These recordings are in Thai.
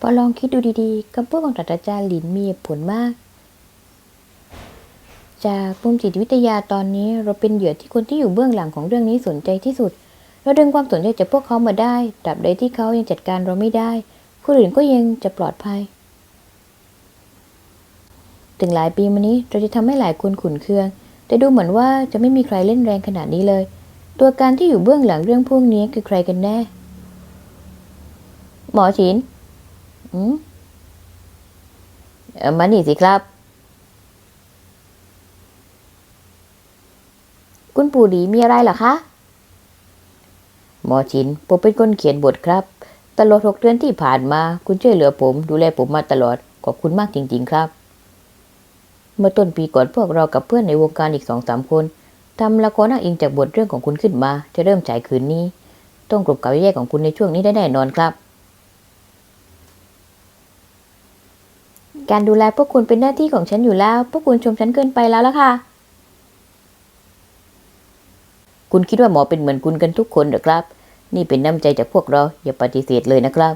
พอลองคิดดูดีๆคำพูดของศาสตราจารย์หลินมีผลมาก จากมุมจิตวิทยาตอนนี้เราเป็นเหยื่อที่คนที่อยู่เบื้องหลังของเรื่องนี้สนใจที่สุด เราดึงความสนใจจากพวกเขามาได้ตราบใดที่เขายังจัดการเราไม่ได้คนอื่นก็ยังจะปลอดภัย ถึงหลายปีมานี้เราจะทำให้หลายคนขุนเคือง แต่ดูเหมือนว่าจะไม่มีใครเล่นแรงขนาดนี้เลย ตัวการที่อยู่เบื้องหลังเรื่องพวกนี้คือใครกันแน่ หมอฉิน อืมมานี่สิครับ คุณปู่ดีมีอะไรเหรอคะ หมอชิน ผมเป็นคนเขียนบทครับ ตลอดหกเดือนที่ผ่านมา คุณช่วยเหลือผม ดูแลผมมาตลอด ขอบคุณมากจริง ๆ ครับ เมื่อต้นปีก่อนพวกเรากับเพื่อนในวงการอีกสองสามคนทำละครอ้าอิงจากบทเรื่องของคุณขึ้นมา จะเริ่มฉายคืนนี้ ต้องกลบกับแย่ของคุณในช่วงนี้ได้แน่นอนครับ การดูแลพวกคุณเป็นหน้าที่ของฉันอยู่แล้ว พวกคุณชมฉันเกินไปแล้วล่ะค่ะ คุณคิดว่าหมอเป็นเหมือนคุณกันทุกคนเหรอครับ นี่เป็นน้ำใจจากพวกเรา อย่าปฏิเสธเลยนะครับ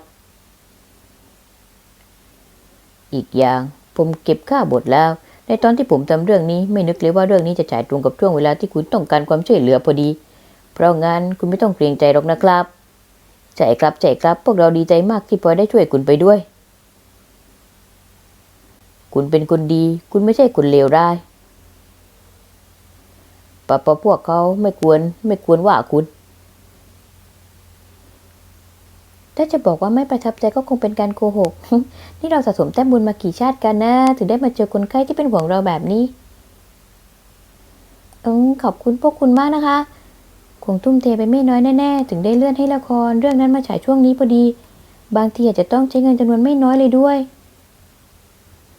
อีกอย่าง ผมเก็บค่าบทแล้ว ในตอนที่ผมทำเรื่องนี้ไม่นึกเลยว่าเรื่องนี้จะฉายตรงกับช่วงเวลาที่คุณต้องการความช่วยเหลือพอดี เพราะงั้นคุณไม่ต้องเกรงใจหรอกนะครับใช่ครับใช่ครับ พวกเราดีใจมากที่พอได้ช่วยคุณไปด้วย คุณเป็นคนดี คุณไม่ใช่คนเลวร้ายปะปะพวกเขาไม่ควรไม่ควรว่าคุณ ถ้าจะบอกว่าไม่ประทับใจก็คงเป็นการโกหก นี่เราสะสมแต้มบุญมากี่ชาติกันนะ ถึงได้มาเจอคนไข้ที่เป็นห่วงเราแบบนี้อขอบคุณพวกคุณมากนะคะคงทุ่มเทไปไม่น้อยแน่ๆ ถึงได้เลื่อนให้ละคร เรื่องนั้นมาฉายช่วงนี้พอดี บางทีอาจจะต้องใช้เงินจำนวนไม่น้อยเลยด้วย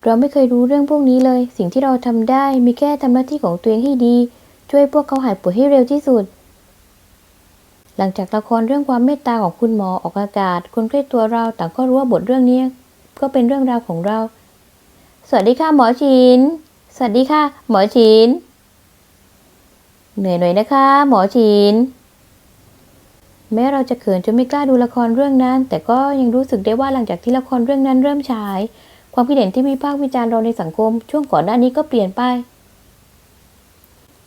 เราไม่เคยรู้เรื่องพวกนี้เลย สิ่งที่เราทำได้มีแค่ทำหน้าที่ของตัวเองให้ดี ช่วยพวกเขาหายป่วยให้เร็วที่สุด หลังจากละครเรื่องความเมตตาของคุณหมอออกอากาศ คนใกล้ตัวเราต่างก็รู้ว่าบทเรื่องนี้ก็เป็นเรื่องราวของเรา สวัสดีค่ะหมอชิน สวัสดีค่ะ หมอชิน เหนื่อยหน่อยนะคะ หมอชิน แม้เราจะเขินจนไม่กล้าดูละครเรื่องนั้น แต่ก็ยังรู้สึกได้ว่าหลังจากที่ละครเรื่องนั้นเริ่มฉาย ความคิดเห็นที่วิพากษ์วิจารณ์เราในสังคม ช่วงก่อนหน้านี้ก็เปลี่ยนไป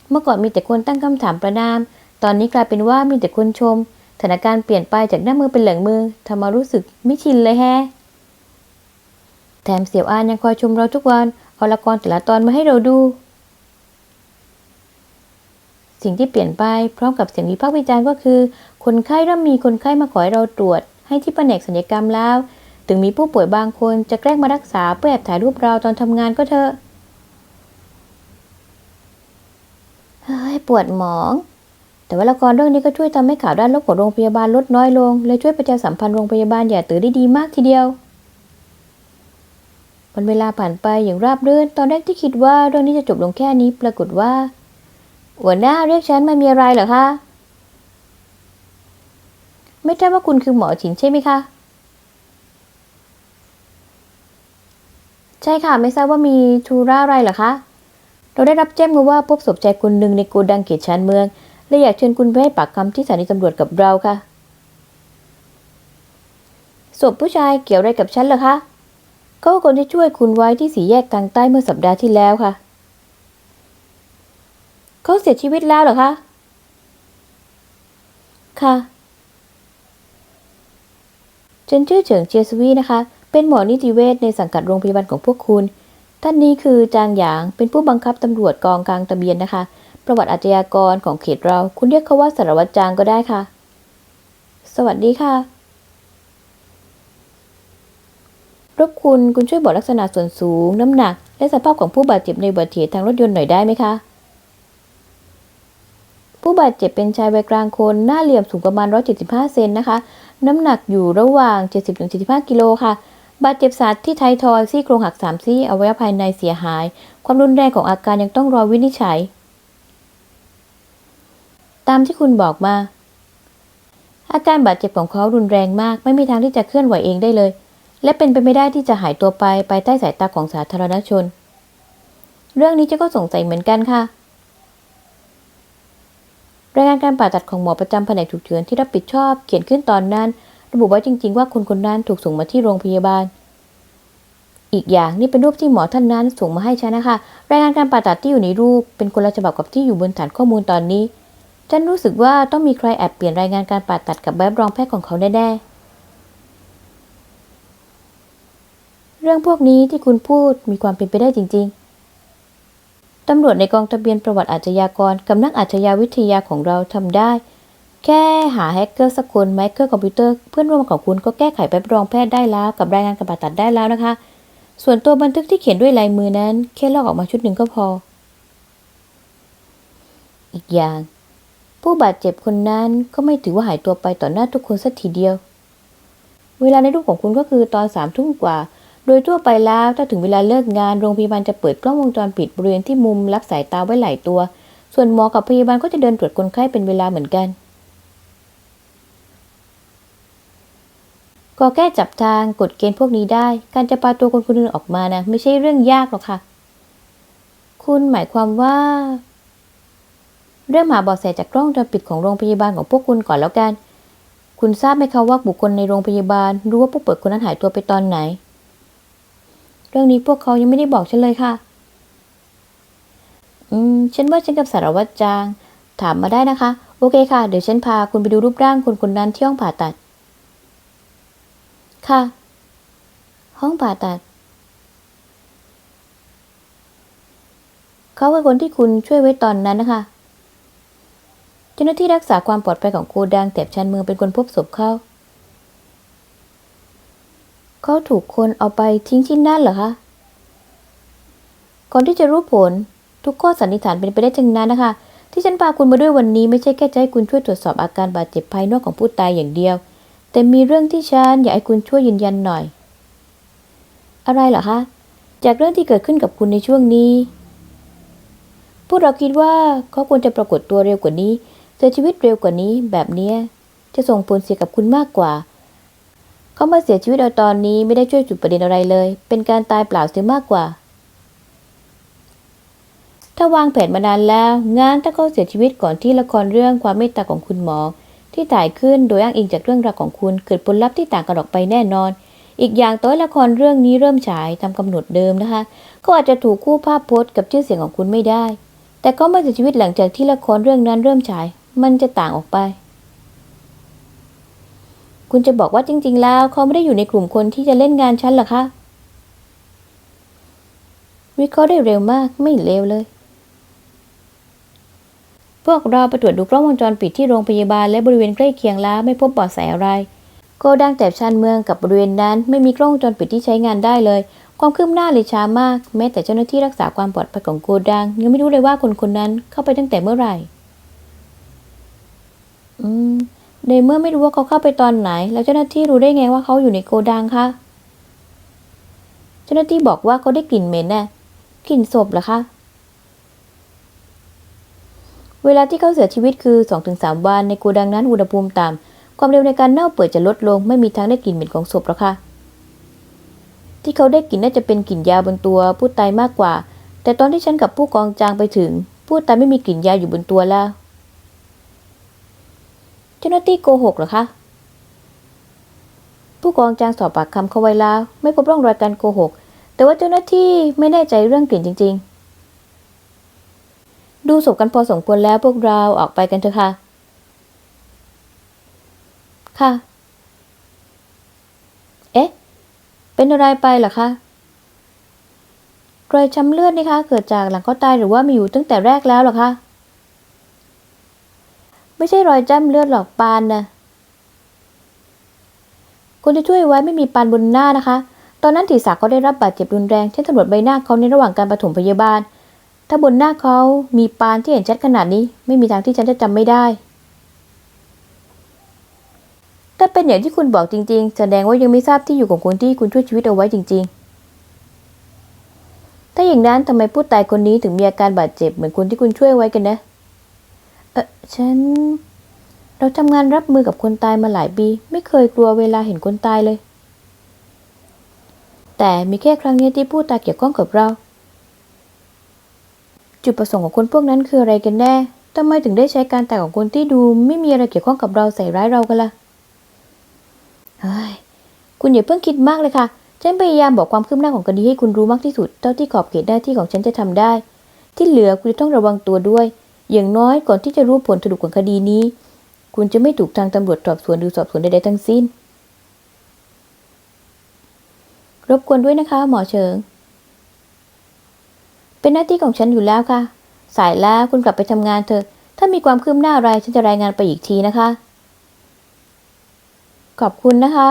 เมื่อก่อนมีแต่คนตั้งคำถามประนาม ตอนนี้กลายเป็นว่ามีแต่คนชมสถานการณ์เปลี่ยนไปจากหน้ามือเป็นหลังมือทำมารู้สึกไม่ชินเลยแฮะแถมเสี่ยวอานยังคอยชมเราทุกวันเอาละครแต่ละตอนมาให้เราดู สิ่งที่เปลี่ยนไปพร้อมกับเสียงวิพากษ์วิจารณ์ก็คือ คนไข้เริ่มมีคนไข้มาขอให้เราตรวจ ให้ที่แผนกศัลยกรรมแล้ว ถึงมีผู้ป่วยบางคนจะแกล้งมารักษาเพื่อแอบถ่ายรูปเราตอนทำงานก็เถอะ เฮ้ย ปวดหมอง แต่ว่าละครเรื่องนี้ก็ช่วยทำให้ข่าวด้านลบของโรงพยาบาลลดน้อยลง และช่วยประชาสัมพันธ์โรงพยาบาลอย่าตือได้ดีมากทีเดียววันเวลาผ่านไปอย่างราบรื่น ตอนแรกที่คิดว่าเรื่องนี้จะจบลงแค่นี้ ปรากฏว่า หัวหน้าเรียกฉันมามีอะไรเหรอคะ ไม่ทราบว่าคุณคือหมอฉินใช่ไหมคะ ใช่ค่ะ ไม่ทราบว่ามีธุระอะไรเหรอคะ เราได้รับแจ้งมาว่าพบศพชายคนหนึ่งในโกดังเขตชานเมืองและอยากเชิญคุณไปให้ปากคำที่สถานีตำรวจกับเราค่ะ ศพผู้ชายเกี่ยวอะไรกับฉันเหรอคะเขาคือคนที่ช่วยคุณไว้ที่สีแยกกลางใต้เมื่อสัปดาห์ที่แล้วค่ะ เขาเสียชีวิตแล้วเหรอคะ ค่ะ ฉันชื่อเฉิงเจียสวีนะคะ เป็นหมอนิติเวชในสังกัดโรงพยาบาลของพวกคุณ ท่านนี้คือจางหยาง เป็นผู้บังคับตำรวจกองกลางตะเบียนนะคะ ประวัติอาชญากรของเขตเรา คุณเรียกเขาว่าสารวัตรจางก็ได้ค่ะ สวัสดีค่ะ รบคุณคุณช่วยบอกลักษณะส่วนสูง น้ำหนัก และสภาพของผู้บาดเจ็บในบัติเหตุทางรถยนต์หน่อยได้ไหมคะผู้บาดเจ็บเป็นชายวัยกลางคน หน้าเหลี่ยมสูงประมาณ 175 เซนนะคะ น้ำหนักอยู่ระหว่าง 70-75 กิโลค่ะ บาดเจ็บสาหัสที่ไทยทอยซี่โครงหักสามซี่อวัยวะภายในเสียหาย ความรุนแรงของอาการยังต้องรอวินิจฉัย ตามที่คุณบอกมา อาการบาดเจ็บของเขารุนแรงมาก ไม่มีทางที่จะเคลื่อนไหวเองได้เลย และเป็นไปไม่ได้ที่จะหายตัวไปไปใต้สายตาของสาธารณชน เรื่องนี้จะก็สงสัยเหมือนกันค่ะรายงานการผ่าตัดของหมอประจำแผนกฉุกเฉินที่รับผิดชอบเขียนขึ้นตอนนั้น ระบุไว้จริง ๆ ว่าคนคนนั้นถูกส่งมาที่โรงพยาบาล อีกอย่างนี่เป็นรูปที่หมอท่านนั้นส่งมาให้ฉันนะคะ รายงานการผ่าตัดที่อยู่ในรูปเป็นคนละฉบับกับที่อยู่บนฐานข้อมูลตอนนี้ ฉันรู้สึกว่าต้องมีใครแอบเปลี่ยนรายงานการผ่าตัดกับแบบรองแพทย์ของเขาแน่ๆ เรื่องพวกนี้ที่คุณพูดมีความเป็นไปได้จริง ๆตำรวจในกองทะเบียนประวัติอาชญากรกับนักอาชญาวิทยาของเราทำได้ แค่หาแฮกเกอร์สักคนไมเคิลคอมพิวเตอร์เพื่อนร่วมของคุณก็แก้ไขแบบรองแพทย์ได้แล้ว กับรายงานการผ่าตัดได้แล้วนะคะ ส่วนตัวบันทึกที่เขียนด้วยลายมือนั้นแค่ลอกออกมาชุดหนึ่งก็พอ อีกอย่าง ผู้บาดเจ็บคนนั้นก็ไม่ถือว่าหายตัวไปต่อหน้าทุกคนสักทีเดียว เวลาในรูปของคุณก็คือตอนสามทุ่มกว่า โดยทั่วไปแล้วถ้าถึงเวลาเลิกงานโรงพยาบาลจะเปิดกล้องวงจรปิดบริเวณที่มุมรับสายตาไว้หลายตัว ส่วนหมอกับพยาบาลก็จะเดินตรวจคนไข้เป็นเวลาเหมือนกัน ก็แค่จับทางกฎเกณฑ์พวกนี้ได้ การจะปาตัวคนคนหนึงออกมานะไม่ใช่เรื่องยากหรอกค่ะ คุณหมายความว่า เรื่องหาเบาะแสจากกล้องวงจรปิดของโรงพยาบาลของพวกคุณก่อนแล้วกัน คุณทราบไหมคะว่าบุคคลในโรงพยาบาล รู้ว่าผู้ป่วยคนนั้นหายตัวไปตอนไหน เรื่องนี้พวกเขายังไม่ได้บอกฉันเลยค่ะ อืม ฉันว่าฉันกับสารวัตรจาง ถามมาได้นะคะ โอเคค่ะ เดี๋ยวฉันพาคุณไปดูรูปร่างคนคนนั้นที่ห้องผ่าตัด ค่ะ ห้องผ่าตัด เขาคือคนที่คุณช่วยไว้ตอนนั้นนะคะ เจ้าหน้าที่รักษาความปลอดภัยของโกดังแถบชานเมืองเป็นคนพบศพเขาเขาถูกคนเอาไปทิ้งที่นั่นเหรอคะ ก่อนที่จะรู้ผล ทุกข้อสันนิษฐานเป็นไปได้ทั้งนั้นนะคะ ที่ฉันพาคุณมาด้วยวันนี้ไม่ใช่แค่จะให้คุณช่วยตรวจสอบอาการบาดเจ็บภายนอกของผู้ตายอย่างเดียว แต่มีเรื่องที่ฉันอยากให้คุณช่วยยืนยันหน่อย อะไรเหรอคะ จากเรื่องที่เกิดขึ้นกับคุณในช่วงนี้ พวกเราคิดว่าเขาควรจะปรากฏตัวเร็วกว่านี้เสียชีวิตเร็วกว่านี้แบบนี้จะส่งผลเสียกับคุณมากกว่า เขามาเสียชีวิตเอาตอนนี้ไม่ได้ช่วยจุดประเด็นอะไรเลย เป็นการตายเปล่าเสียมากกว่า ถ้าวางแผนมานานแล้วงานถ้าเขาเสียชีวิตก่อนที่ละครเรื่องความเมตตาของคุณหมอ ที่ถ่ายขึ้นโดยอ้างอิงจากเรื่องราวของคุณเกิดผลลัพธ์ที่ต่างกันออกไปแน่นอน อีกอย่างตัวละครเรื่องนี้เริ่มฉายตามกำหนดเดิมนะคะก็อาจจะถูกคู่ภาพโพสต์กับชื่อเสียงของคุณไม่ได้ แต่ก็เมาเสียชีวิตหลังจากที่ละครเรื่องนั้นเริ่มฉาย มันจะต่างออกไป คุณจะบอกว่าจริง ๆ แล้วเขาไม่ได้อยู่ในกลุ่มคนที่จะเล่นงานฉันหรอคะวิเคราะห์ได้เร็วมากไม่เลวเลย พวกเราไปตรวจดูกล้องวงจรปิดที่โรงพยาบาลและบริเวณใกล้เคียงแล้วไม่พบเบาะแสอะไรโกดังแต่ชานเมืองกับบริเวณนั้น ไม่มีกล้องวงจรปิดที่ใช้งานได้เลย ความคืบหน้าเลยช้ามาก แม้แต่เจ้าหน้าที่รักษาความปลอดภัยของโกดัง ยังไม่รู้เลยว่าคนคนนั้นเข้าไปตั้งแต่เมื่อไหร่ อืมในเมื่อไม่รู้ว่าเขาเข้าไปตอนไหน แล้วเจ้าหน้าที่รู้ได้ไงว่าเขาอยู่ในโกดังคะเจ้าหน้าที่บอกว่าเขาได้กลิ่นเหม็นน่ะกลิ่นศพเหรอคะ เวลาที่เขาเสียชีวิตคือ 2-3 วันในโกดังนั้นอุณหภูมิต่ำความเร็วในการเน่าเปื่อยจะลดลง ไม่มีทางได้กลิ่นเหม็นของศพหรอกค่ะ ที่เขาได้กลิ่นน่าจะเป็นกลิ่นยาบนตัวผู้ตายมากกว่า แต่ตอนที่ฉันกับผู้กองจางไปถึง ผู้ตายไม่มีกลิ่นยาอยู่บนตัวแล้วเจ้าหน้าที่โกหกหรอคะผู้กองจางสอบปากคำเขาไว้แล้ว ไม่พบร่องรอยการโกหก แต่ว่าเจ้าหน้าที่ไม่แน่ใจเรื่องกลิ่นจริง ๆ ดูศพกันพอสมควรแล้วพวกเราออกไปกันเถอะค่ะ ค่ะ เอ๊ะ เป็นอะไรไปหรอคะรอยช้ำเลือดนี่คะเกิดจากหลังเขาตายหรือว่ามีอยู่ตั้งแต่แรกแล้วหรอคะ ไม่ใช่รอยจ้ำเลือดหรอกปานนะคนที่ช่วยไว้ไม่มีปานบนหน้านะคะ ตอนนั้นถีสาเขาได้รับบาดเจ็บรุนแรงฉันสำรวจใบหน้าเขาในระหว่างการปฐมพยาบาล ถ้าบนหน้าเขามีปานที่เห็นชัดขนาดนี้ ไม่มีทางที่ฉันจะจำไม่ได้ ถ้าเป็นอย่างที่คุณบอกจริง ๆ แสดงว่ายังไม่ทราบที่อยู่ของคนที่คุณช่วยชีวิตเอาไว้จริง ๆ ถ้าอย่างนั้นทำไมผู้ตายคนนี้ถึงมีอาการบาดเจ็บเหมือนคนที่คุณช่วยไว้กันนะ เออฉัน เราทำงานรับมือกับคนตายมาหลายปี ไม่เคยกลัวเวลาเห็นคนตายเลย แต่มีแค่ครั้งนี้ที่ผู้ตายเกี่ยวข้องกับเรา จุดประสงค์ของคนพวกนั้นคืออะไรกันแน่ทำไมถึงได้ใช้การแตายของคนที่ดูไม่มีอะไรเกี่ยวข้องกับเราใส่ร้ายเรากันล่ะเฮ้ยคุณอย่าเพิ่งคิดมากเลยค่ะ ฉันพยายามบอกความคืบหน้าของคดีให้คุณรู้มากที่สุด เท่าที่ขอบเขตหน้าที่ของฉันจะทำได้ ที่เหลือคุณจะต้องระวังตัวด้วย อย่างน้อยก่อนที่จะรู้ผลสรุปของคดีนี้ คุณจะไม่ถูกทางตำรวจสอบสวนหรือสอบสวนใดๆทั้งสิ้น รบกวนด้วยนะคะ หมอเฉิง เป็นหน้าที่ของฉันอยู่แล้วค่ะ สายแล้วคุณกลับไปทำงานเถอะ ถ้ามีความคืบหน้าอะไรฉันจะรายงานไปอีกทีนะคะ ขอบคุณนะคะ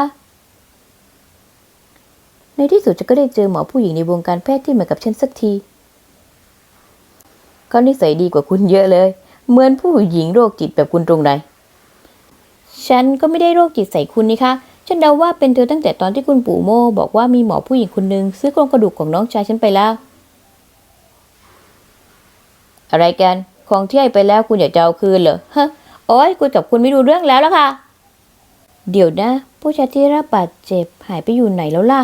ในที่สุดฉันก็ได้เจอหมอผู้หญิงในวงการแพทย์ที่เหมือนกับฉันสักทีเขานิสัยดีกว่าคุณเยอะเลย เหมือนผู้หญิงโรคจิตแบบคุณตรงไหนฉันก็ไม่ได้โรคจิตใส่คุณนี่คะฉันเดาว่าเป็นเธอตั้งแต่ตอนที่คุณปู่โมบอกว่ามีหมอผู้หญิงคนหนึ่งซื้อโครงกระดูกของน้องชายฉันไปแล้ว อะไรกัน ของที่ให้ไปแล้วคุณอยากจะเอาคืนเหรอฮะโอ๊ยคุยกับคุณไม่รู้เรื่องแล้วล่ะค่ะ เดี๋ยวนะ ผู้ชายที่รับบาดเจ็บหายไปอยู่ไหนแล้วล่ะ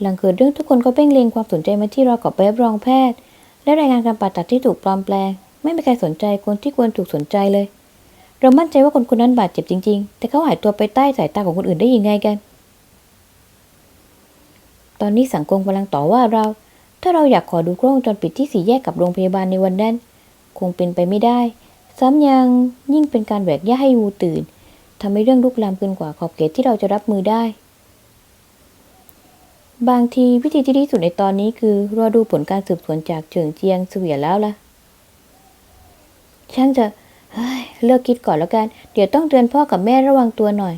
หลังเกิดเรื่องทุกคนก็เพ่งเล็งความสนใจมาที่เรากับใบรับรองแพทย์ และรายงานการผ่าตัดที่ถูกปลอมแปลง ไม่มีใครสนใจคนที่ควรถูกสนใจเลย เรามั่นใจว่าคนคนนั้นบาดเจ็บจริง ๆ แต่เขาหายตัวไปใต้สายตาของคนอื่นได้ยังไงกัน ตอนนี้สังคมกำลังต่อว่าเรา ถ้าเราอยากขอดูกล้องวงจรปิดที่สี่แยกกับโรงพยาบาลในวันนั้น คงเป็นไปไม่ได้ ซ้ำยังยิ่งเป็นการแหวกย่าให้วูตื่นทำให้เรื่องลุกลามเกินกว่าขอบเขตที่เราจะรับมือได้ บางทีวิธีที่ดีสุดในตอนนี้คือรอดูผลการสืบสวนจากเฉิงเจียงเสวียแล้วล่ะ ช่างจะเฮ้ยเลิกคิดก่อนแล้วกัน เดี๋ยวต้องเตือนพ่อกับแม่ระวังตัวหน่อย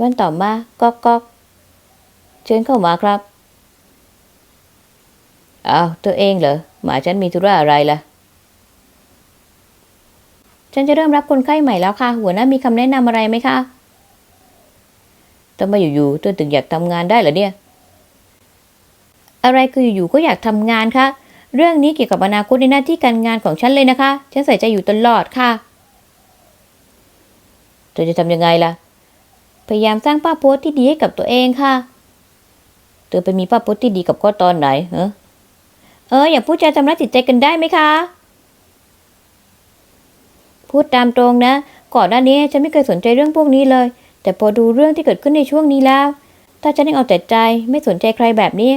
วันต่อมาก๊อกก๊อกเชิญเข้ามาครับ เอาตัวเองเหรอ หมาฉันมีธุระอะไรล่ะ ฉันจะเริ่มรับคนไข้ใหม่แล้วค่ะ หัวหน้ามีคำแนะนำอะไรไหมคะทำไมอยู่ๆตัวถึงอยากทำงานได้เหรอเนี่ย อะไรคืออยู่ๆก็อยากทำงานคะเรื่องนี้เกี่ยวกับอนาคตในหน้าที่การงานของฉันเลยนะคะ ฉันใส่ใจอยู่ตลอดค่ะ เธอจะทำยังไงล่ะ พยายามสร้างภาพโพสต์ที่ดีให้กับตัวเองค่ะ เธอไปมีภาพโพสต์ที่ดีกับข้อตอนไหนเหรอ เอออย่าพูดจาทำร้ายจิตใจกันได้ไหมคะ พูดตามตรงนะ ก่อนหน้านี้ฉันไม่เคยสนใจเรื่องพวกนี้เลย แต่พอดูเรื่องที่เกิดขึ้นในช่วงนี้แล้ว ถ้าฉันยังเอาแต่ใจไม่สนใจใครแบบนี้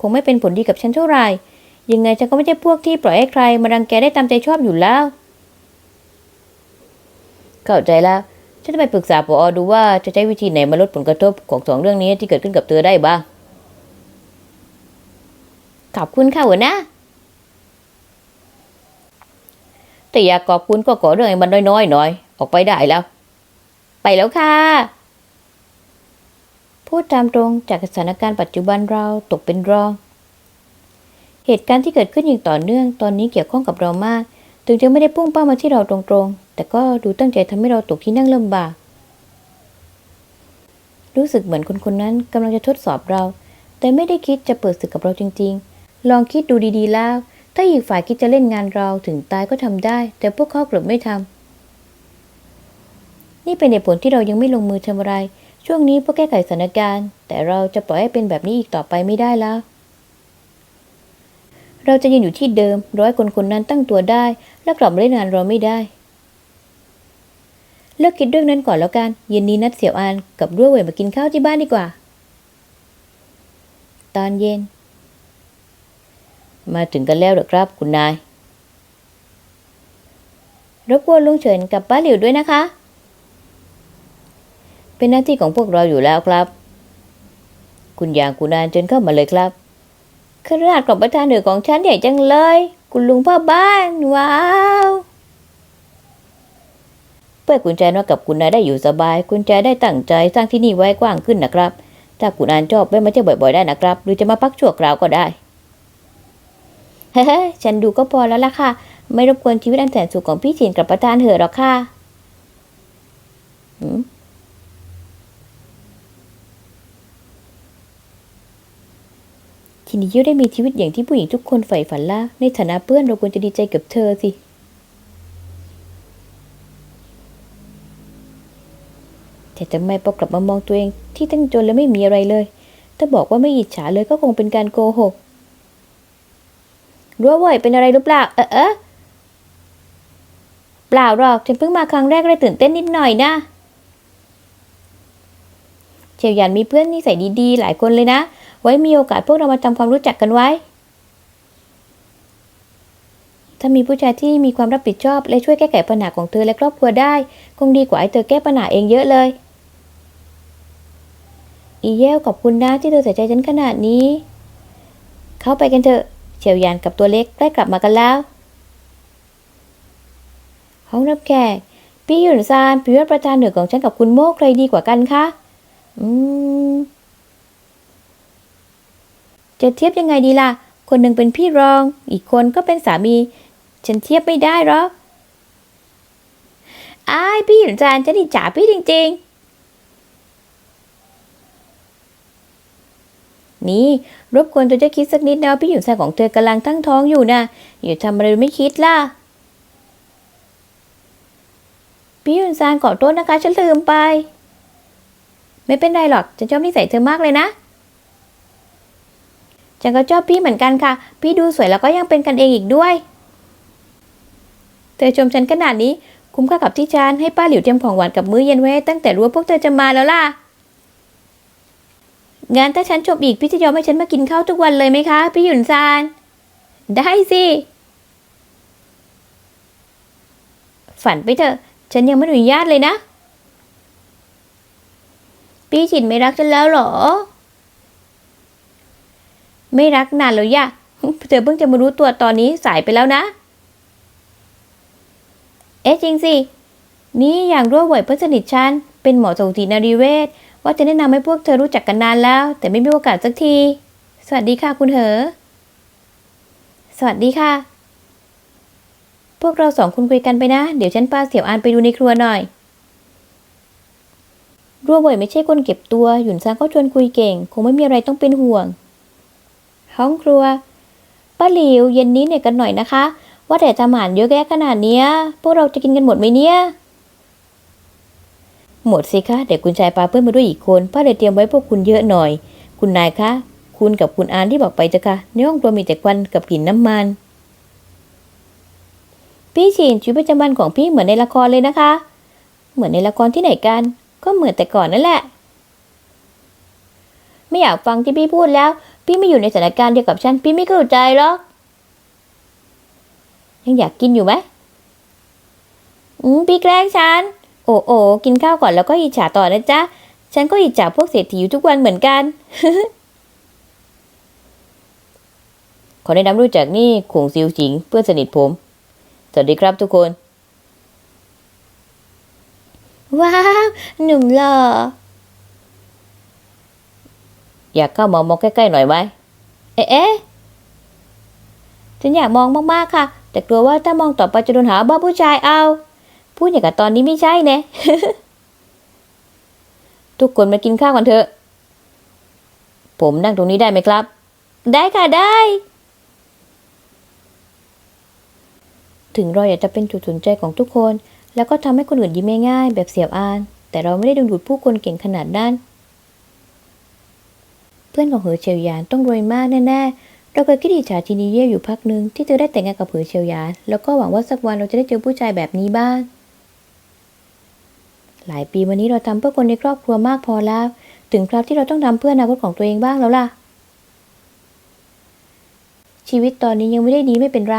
คงไม่เป็นผลดีกับฉันเท่าไหร่ยังไงฉันก็ไม่ใช่พวกที่ปล่อยให้ใครมารังแกได้ตามใจชอบอยู่แล้ว เข้าใจแล้วฉันจะไปปรึกษาปอดูว่าจะใช้วิธีไหนมาลดผลกระทบของสองเรื่องนี้ที่เกิดขึ้นกับเธอได้บ้าง ขอบคุณค่ะหัวหน้าแต่อยากขอบคุณก็ขอเรื่องมันน้อยๆหน่อย ออกไปได้แล้ว ไปแล้วค่ะ พูดตามตรงจากสถานการณ์ปัจจุบันเราตกเป็นรอง เหตุการณ์ที่เกิดขึ้นอย่างต่อเนื่อง ตอนนี้เกี่ยวข้องกับเรามาก ถึงจะไม่ได้พุ่งเป้ามาที่เราตรงๆ แต่ก็ดูตั้งใจทำให้เราตกที่นั่งลำบาก รู้สึกเหมือนคนคนนั้นกำลังจะทดสอบเรา แต่ไม่ได้คิดจะเปิดศึกกับเราจริง ๆ ลองคิดดูดีๆแล้ว ถ้าอีกฝ่ายคิดจะเล่นงานเราถึงตายก็ทำได้ แต่พวกเขากลับไม่ทำนี่เป็นเหตุผลที่เรายังไม่ลงมือทำอะไร ช่วงนี้เพื่อแก้ไขสถานการณ์ แต่เราจะปล่อยให้เป็นแบบนี้อีกต่อไปไม่ได้แล้ว เราจะยืนอยู่ที่เดิม ร้อยคนคนนั้นตั้งตัวได้ และกลับมาเล่นงานเราไม่ได้เลิกคิดเรื่องนั้นก่อนแล้วกัน เย็นนี้นัดเสี่ยวอานกับรั้วเหวยมากินข้าวที่บ้านดีกว่า ตอนเย็น มาถึงกันแล้วหรอครับคุณนาย รบกวนลุงเฉินกับป้าหลิวด้วยนะคะ เป็นหน้าที่ของพวกเราอยู่แล้วครับ คุณยางคุณนานเชิญเข้ามาเลยครับขนาดกล่องประทานเหนือของฉันใหญ่จังเลย คุณลุงพ่อบ้านว้าวเพื่อคุณแจนว่ากับคุณนายได้อยู่สบาย คุณแจได้ตั้งใจสร้างที่นี่ไว้กว้างขึ้นนะครับ ถ้าคุณอานชอบไม่มาเที่ยวบ่อยๆได้นะครับ หรือจะมาพักชั่วคราวก็ได้ เฮ้ฉันดูก็พอแล้วล่ะค่ะ ไม่รบกวนชีวิตอันแสนสุขของพี่ชินกับประธานเหอะหรอกค่ะหืมชินิยุได้มีชีวิตอย่างที่ผู้หญิงทุกคนใฝ่ฝันละในฐานะเพื่อนเราควรจะดีใจกับเธอสิแต่ทำไมพอกลับมามองตัวเองที่ตั้งจนแล้วไม่มีอะไรเลย ถ้าบอกว่าไม่อิจฉาเลยก็คงเป็นการโกหก รั้วไหวเป็นอะไรหรือเปล่า เออเออเปล่าหรอก ฉันเพิ่งมาครั้งแรกเลยตื่นเต้นนิดหน่อยนะเชียวหยันมีเพื่อนนิสัยดีๆ หลายคนเลยนะ ไว้มีโอกาสพวกเรามาทำความรู้จักกันไว้ ถ้ามีผู้ชายที่มีความรับผิดชอบ และช่วยแก้ไขปัญหาของเธอและครอบครัวได้ คงดีกว่าให้เธอแก้ปัญหาเองเยอะเลย อีเยลขอบคุณนะที่เธอใส่ใจฉันขนาดนี้ เข้าไปกันเถอะ เฉียวยานกับตัวเล็กได้กลับมากันแล้ว ห้องรับแขก พี่หยุนซานพี่ว่าประธานเหนือของฉันกับคุณโมกใครดีกว่ากันคะ อืม จะเทียบยังไงดีล่ะ คนหนึ่งเป็นพี่รอง อีกคนก็เป็นสามี ฉันเทียบไม่ได้หรอกอ้ายพี่หยุนซานฉันอิจฉาพี่จริง ๆ นี่รบกวนเธอจะคิดสักนิดนะพี่หยุนซานของเธอกำลังตั้งท้องอยู่นะอย่าทำอะไรไม่คิดล่ะ พี่หยุนซานขอโทษนะคะฉันลืมไป ไม่เป็นไรหรอกฉันชอบนิสัยเธอมากเลยนะฉันก็ชอบพี่เหมือนกันค่ะ พี่ดูสวยแล้วก็ยังเป็นกันเองอีกด้วย เธอชมฉันขนาดนี้ คุ้มค่ากับที่ฉันให้ป้าหลิวเตรียมของหวานกับมื้อเย็นไว้ตั้งแต่รู้ว่าพวกเธอจะมาแล้วล่ะ งั้นถ้าฉันชมอีกพี่จะยอมให้ฉันมากินข้าวทุกวันเลยไหมคะ พี่หยุนซาน ได้สิ ฝันไปเถอะ ฉันยังไม่อนุญาตเลยนะ พี่ฉินไม่รักฉันแล้วหรอ ไม่รักนานแล้วย่ะเธอเพิ่งจะมารู้ตัวตอนนี้สายไปแล้วนะ เอ๊ะจริงสิ นี่อย่างรั่วไหวเพื่อนสนิทฉัน เป็นหมอสูตินารีเวช ว่าจะแนะนำให้พวกเธอรู้จักกันนานแล้ว แต่ไม่มีโอกาสสักที สวัสดีค่ะคุณเหอ สวัสดีค่ะ พวกเราสองคนคุยกันไปนะ เดี๋ยวฉันพาเสี่ยวอานไปดูในครัวหน่อย รั่วไหวไม่ใช่คนเก็บตัว หยุนซางก็ชวนคุยเก่ง คงไม่มีอะไรต้องเป็นห่วง ห้องครัว ป้าหลิวเย็นนี้เนี่ยกันหน่อยนะคะ ว่าแต่ทำอาหารเยอะแยะขนาดเนี้ย พวกเราจะกินกันหมดไหมเนี่ย หมดสิคะเดี๋ยวคุณชายปาเพื่อนมาด้วยอีกคนป้าเลยเตรียมไว้พวกคุณเยอะหน่อย คุณนายคะ คุณกับคุณอานที่บอกไปจ้ะคะในห้องครัวมีแต่ควันกับกลิ่นน้ำมัน พี่ชินชีวิตประจำวันของพี่เหมือนในละครเลยนะคะ เหมือนในละครที่ไหนกัน ก็เหมือนแต่ก่อนนั่นแหละ ไม่อยากฟังที่พี่พูดแล้ว พี่ไม่อยู่ในสถานการณ์เดียวกับฉัน พี่ไม่เข้าใจหรอกยังอยากกินอยู่ไหมอืมพี่แกล้งฉัน โอ้โอกินข้าวก่อนแล้วก็อิจฉาต่อนะจ๊ะ ฉันก็อิจฉาพวกเศรษฐีอยู่ทุกวันเหมือนกัน ขอแนะนำรู้จักนี่ขงซิวจิง เพื่อนสนิทผม สวัสดีครับทุกคน ว้าว หนุ่มหล่อ อยากเข้ามามองใกล้ๆหน่อยไหมเอ๊ะเอ๊ะฉันอยากมองมากๆค่ะ แต่กลัวว่าถ้ามองต่อไปจะโดนหาบ้าผู้ชายเอา พูดอย่างกับตอนนี้ไม่ใช่เนะทุกคนมากินข้าวกันเถอะ ผมนั่งตรงนี้ได้ไหมครับ ได้ค่ะได้ ถึงเราอยากจะเป็นจุดสนใจของทุกคน แล้วก็ทำให้คนอื่นยิ้มง่ายๆแบบเสียบอาน แต่เราไม่ได้ดึงดูดผู้คนเก่งขนาดนั้น เพื่อนของเหอเฉียวยานต้องรวยมากแน่ๆ เราเคยคิดอิจฉาจีนีเย่อยู่พักหนึ่งที่เธอได้แต่งงานกับเหอเฉียวยาน แล้วก็หวังว่าสักวันเราจะได้เจอผู้ชายแบบนี้บ้าง หลายปีวันนี้เราทำเพื่อคนในครอบครัวมากพอแล้ว ถึงคราวที่เราต้องทำเพื่ออนาคตของตัวเองบ้างแล้วล่ะ ชีวิตตอนนี้ยังไม่ได้ดีไม่เป็นไร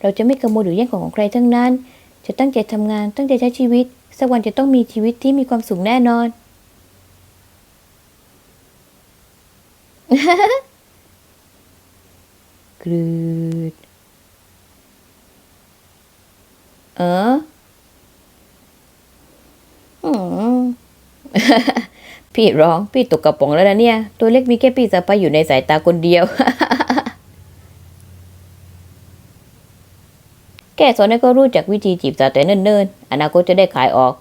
เราจะไม่ขโมยหรือแย่งของของใครทั้งนั้น จะตั้งใจทำงาน ตั้งใจใช้ชีวิต สักวันจะต้องมีชีวิตที่มีความสุขแน่นอน กรืดเออม พี่ร้อง พี่ตกกระป๋องแล้วนะเนี่ย ตัวเล็กมีแค่พี่สะพายอยู่ในสายตาคนเดียว แกสอนให้ก็รู้จักวิธีจีบสาวแต่เนิ่นๆ อนาคตจะได้ขายออก